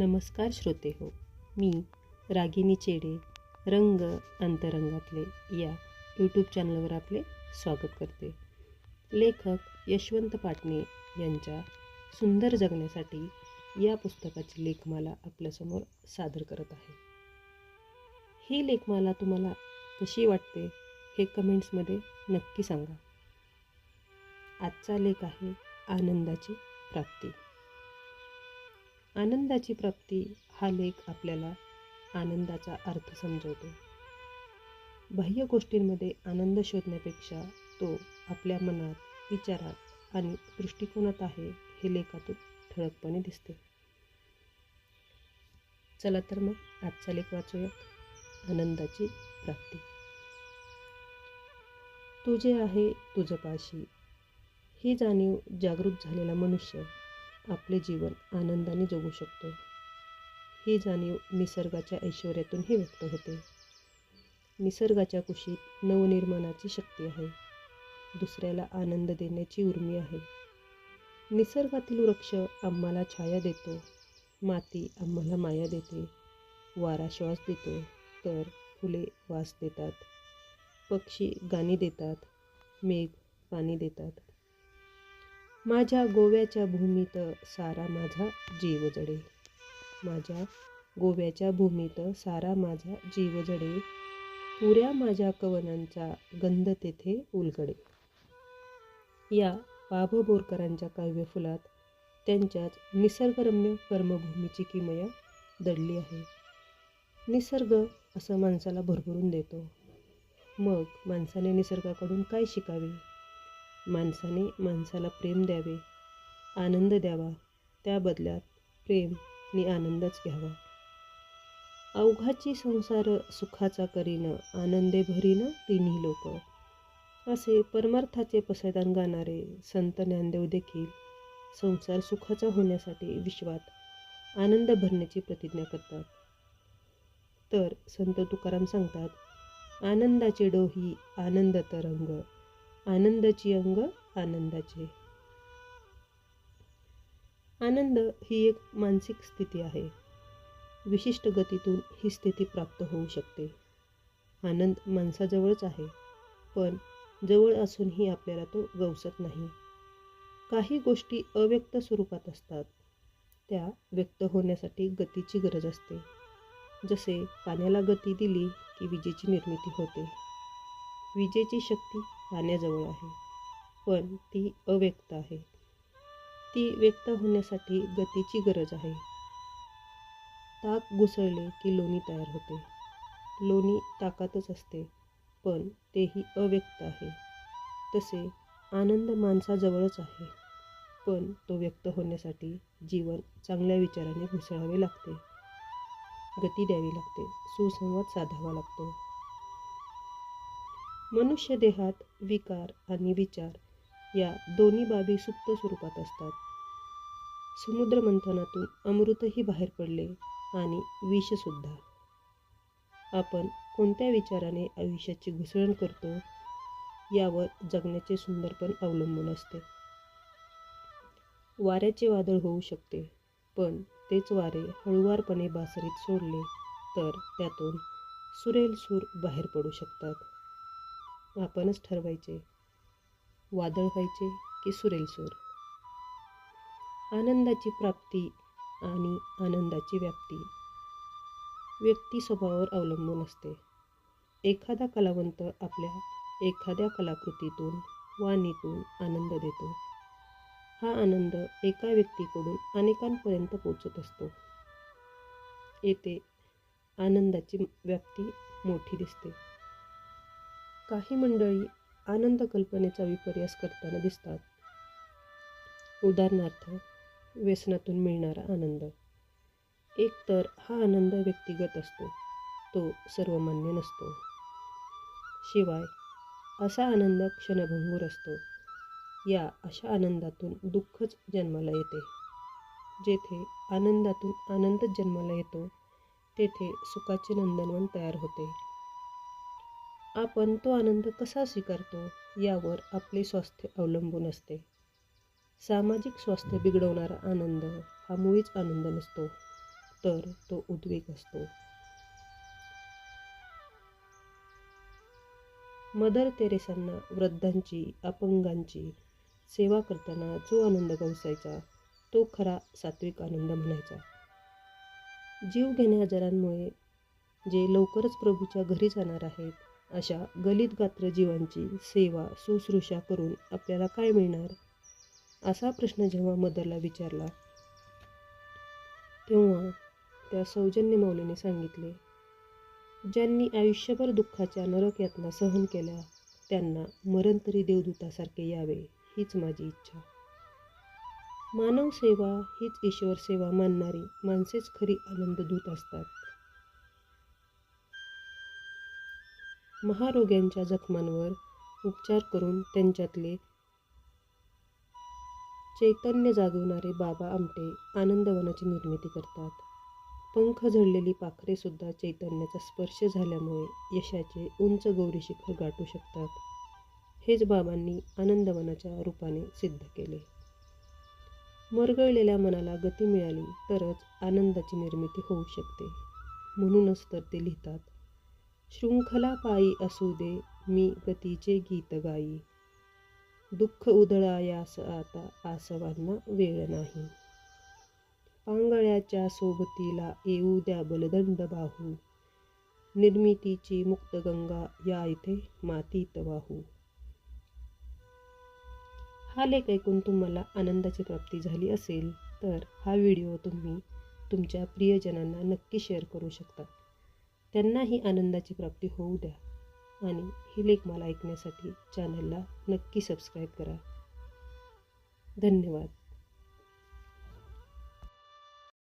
नमस्कार श्रोते हो मी रागिनी चेडे रंग अंतरंगातले या यूट्यूब चॅनलवर आपले स्वागत करते. लेखक यशवंत पाटणे यांच्या सुंदर जगण्यासाठी या पुस्तकाची लेखमाला आपल्यासमोर सादर करत आहे. ही लेखमाला तुम्हाला कशी वाटते हे कमेंट्समध्ये नक्की सांगा. आजचा लेख आहे आनंदाची प्राप्ती. आनंदाची प्राप्ती हा लेख आपल्याला आनंदाचा अर्थ समजवतो. बाह्य गोष्टींमध्ये आनंद शोधण्यापेक्षा तो आपल्या मनात विचारात आणि दृष्टिकोनात आहे हे लेखातून ठळकपणे दिसते. चला तर मग आजचा लेख वाचूयात. आनंदाची प्राप्ती. तुझे आहे तुझं पाशी ही जाणीव जागृत झालेला मनुष्य आपले जीवन आनंदाने जगू शकतो. ही जाणीव निसर्गाच्या ऐश्वर्यातूनही व्यक्त होते. निसर्गाच्या कुशीत नवनिर्माणाची शक्ती आहे. दुसऱ्याला आनंद देण्याची उर्मी आहे. निसर्गातील वृक्ष आम्हाला छाया देतो. माती आम्हाला माया देते. वारा श्वास देतो. तर फुले वास देतात. पक्षी गाणी देतात. मेघ पाणी देतात. माझ्या गोव्याच्या भूमीत सारा माझा जीव जडे. माझ्या गोव्याच्या भूमीत सारा माझा जीव जडे. पुऱ्या माझ्या कवनांचा गंध तेथे उलगडे. या बाभ बोरकरांच्या काव्यफुलात त्यांच्याच निसर्गरम्य कर्मभूमीची किमया दडली आहे. निसर्ग असं माणसाला भरभरून देतो. मग माणसाने निसर्गाकडून काय शिकावे? माणसाने माणसाला प्रेम द्यावे आनंद द्यावा त्या बदल्यात प्रेम आणि आनंदच घ्यावा. अवघाची संसार सुखाचा करीन आनंदे भरीन तिन्ही लोक. असे परमार्थाचे पसैदान गाणारे संत ज्ञानदेव देखील संसार सुखाचा होण्यासाठी विश्वात आनंद भरण्याची प्रतिज्ञा करतात. तर संत तुकाराम सांगतात आनंदाचे डोही आनंद तरंग आनंदाची अंग आनंदाचे. आनंद ही एक मानसिक स्थिती आहे. विशिष्ट गतीतून ही स्थिती प्राप्त होऊ शकते. आनंद माणसाजवळच आहे पण जवळ असूनही आपल्याला तो गवसत नाही. काही गोष्टी अव्यक्त स्वरूपात असतात. त्या व्यक्त होण्यासाठी गतीची गरज असते. जसे पाण्याला गती दिली की विजेची निर्मिती होते. विजेची शक्ती पाण्याजवळ आहे पण ती अव्यक्त आहे. ती व्यक्त होण्यासाठी गतीची गरज आहे. ताक घुसळले की लोणी तयार होते. लोणी ताकातच असते पण तेही अव्यक्त आहे. तसे आनंद माणसाजवळच आहे पण तो व्यक्त होण्यासाठी जीवन चांगल्या विचाराने घुसळावे लागते. गती द्यावी लागते सुसंवाद साधावा लागतो. मनुष्य देहात विकार आणि विचार या दोन्ही बाबी सुप्त स्वरूपात असतात. समुद्र मंथनातून अमृतही बाहेर पडले आणि विषसुद्धा. आपण कोणत्या विचाराने आयुष्याची घुसळण करतो यावर जगण्याचे सुंदरपण अवलंबून असते. वाऱ्याचे वादळ होऊ शकते पण तेच वारे हळुवारपणे बासरीत सोडले तर त्यातून सुरेल सूर बाहेर पडू शकतात. आपणच ठरवायचे. वादळ व्हायचे की सुरेल सूर. आनंदाची प्राप्ती आणि आनंदाची व्याप्ती. व्यक्ती स्वभावावर अवलंबून असते. एखादा कलावंत आपल्या एखाद्या कलाकृतीतून वाणीतून आनंद देतो. हा आनंद एका व्यक्तीकडून अनेकांपर्यंत पोचत असतो. येथे आनंदाची व्याप्ती मोठी दिसते. काही मंडळी आनंद कल्पनेचा विपर्यास करताना दिसतात. उदाहरणार्थ व्यसनातून मिळणारा आनंद. एकतर हा आनंद व्यक्तिगत असतो तो सर्वमान्य नसतो. शिवाय असा आनंद क्षणभंगूर असतो या अशा आनंदातून दुःखच जन्माला येते. जेथे आनंदातून आनंदच जन्माला येतो तेथे सुखाचे नंदनवन तयार होते. आपण तो आनंद कसा स्वीकारतो यावर आपले स्वास्थ्य अवलंबून असते. सामाजिक स्वास्थ्य बिघडवणारा आनंद हा मुळीच आनंद नसतो तर तो उद्वेग असतो. मदर तेरेसांना वृद्धांची अपंगांची सेवा करताना जो आनंद गवसायचा तो खरा सात्विक आनंद म्हणायचा. जीव घेण्या आजारांमुळे जे लवकरच प्रभूच्या घरी जाणार आहेत अशा गलित गात्र जीवांची सेवा शुश्रूषा करून आपल्याला काय मिळणार? असा प्रश्न जेव्हा मदरला विचारला तेव्हा त्या सौजन्य मौलीने सांगितले ज्यांनी आयुष्यभर दुःखाच्या नरक यातना सहन केल्या त्यांना मरण तरी देवदूतासारखे यावे हीच माझी इच्छा. मानव सेवा हीच ईश्वर सेवा मानणारी माणसेच खरी आनंददूत असतात. महारोग्यांच्या जखमांवर उपचार करून त्यांच्यातले चैतन्य जागवणारे बाबा आमटे आनंदवनाची निर्मिती करतात. पंख झडलेली पाखरेसुद्धा चैतन्याचा स्पर्श झाल्यामुळे यशाचे उंच गौरी शिखर गाठू शकतात. हेच बाबांनी आनंदवनाच्या रूपाने सिद्ध केले. मरगळलेल्या मनाला गती मिळाली तरच आनंदाची निर्मिती होऊ शकते. म्हणूनच तर ते लिहितात शृंखला पायी असू दे मी गतीचे गीत गाई. दुःख उधळायास आता आसवांना वेळ नाही. पांगळ्याच्या सोबतीला येऊ द्या बलदंड बाहू. निर्मितीची मुक्तगंगा या इथे मातीत वाहू. हा लेख ऐकून तुम्हाला आनंदाची प्राप्ती झाली असेल तर हा व्हिडिओ तुम्ही तुमच्या प्रियजनांना नक्की शेअर करू शकता. त्यांनाही आनंदाची प्राप्ती होऊ द्या. आणि ही लेख मला ऐकण्यासाठी चॅनलला नक्की सबस्क्राईब करा. धन्यवाद.